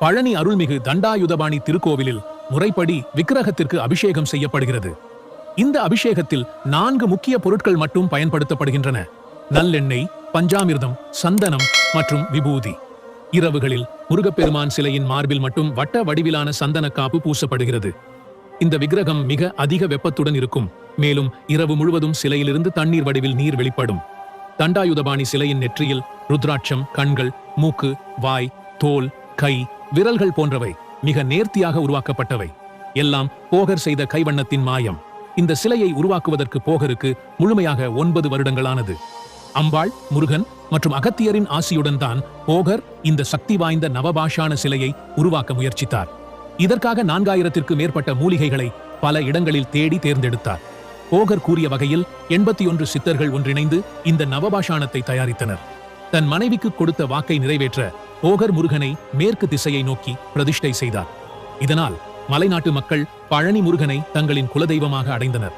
பழனி அருள்மிகு தண்டாயுதபாணி திருக்கோவிலில் முறைப்படி விக்கிரகத்திற்கு அபிஷேகம் செய்யப்படுகிறது. இந்த அபிஷேகத்தில் நான்கு முக்கிய பொருட்கள் மட்டும் பயன்படுத்தப்படுகின்றன. நல்லெண்ணெய் பஞ்சாமிர்தம் சந்தனம் மற்றும் விபூதி. இரவுகளில் முருகப்பெருமான் சிலையின் மார்பில் மட்டும் வட்ட வடிவிலான சந்தன காப்பு பூசப்படுகிறது. இந்த விக்கிரகம் மிக அதிக வெப்பத்துடன் இருக்கும். மேலும் இரவு முழுவதும் சிலையிலிருந்து தண்ணீர் வடிவில் நீர் வெளிப்படும். தண்டாயுதபாணி சிலையின் நெற்றியில் ருத்ராட்சம் கண்கள் மூக்கு வாய் தோல் கை விரல்கள் போன்றவை மிக நேர்த்தியாக உருவாக்கப்பட்டவை. எல்லாம் போகர் செய்த கைவண்ணத்தின் மாயம். இந்த சிலையை உருவாக்குவதற்கு போகருக்கு முழுமையாக ஒன்பது வருடங்களானது. அம்பாள் முருகன் மற்றும் அகத்தியரின் ஆசியுடன் தான் போகர் இந்த சக்தி வாய்ந்த நவபாஷான சிலையை உருவாக்க முயற்சித்தார். இதற்காக நான்காயிரத்திற்கு மேற்பட்ட மூலிகைகளை பல இடங்களில் தேடி தேர்ந்தெடுத்தார். போகர் கூறிய வகையில் எண்பத்தி ஒன்று சித்தர்கள் ஒன்றிணைந்து இந்த நவபாஷாணத்தை தயாரித்தனர். தன் மனைவிக்கு கொடுத்த வாக்கை நிறைவேற்ற போகர் முருகனை மேற்கு திசையை நோக்கி பிரதிஷ்டை செய்தார். இதனால் மலைநாட்டு மக்கள் பழனி முருகனை தங்களின் குலதெய்வமாக அடைந்தனர்.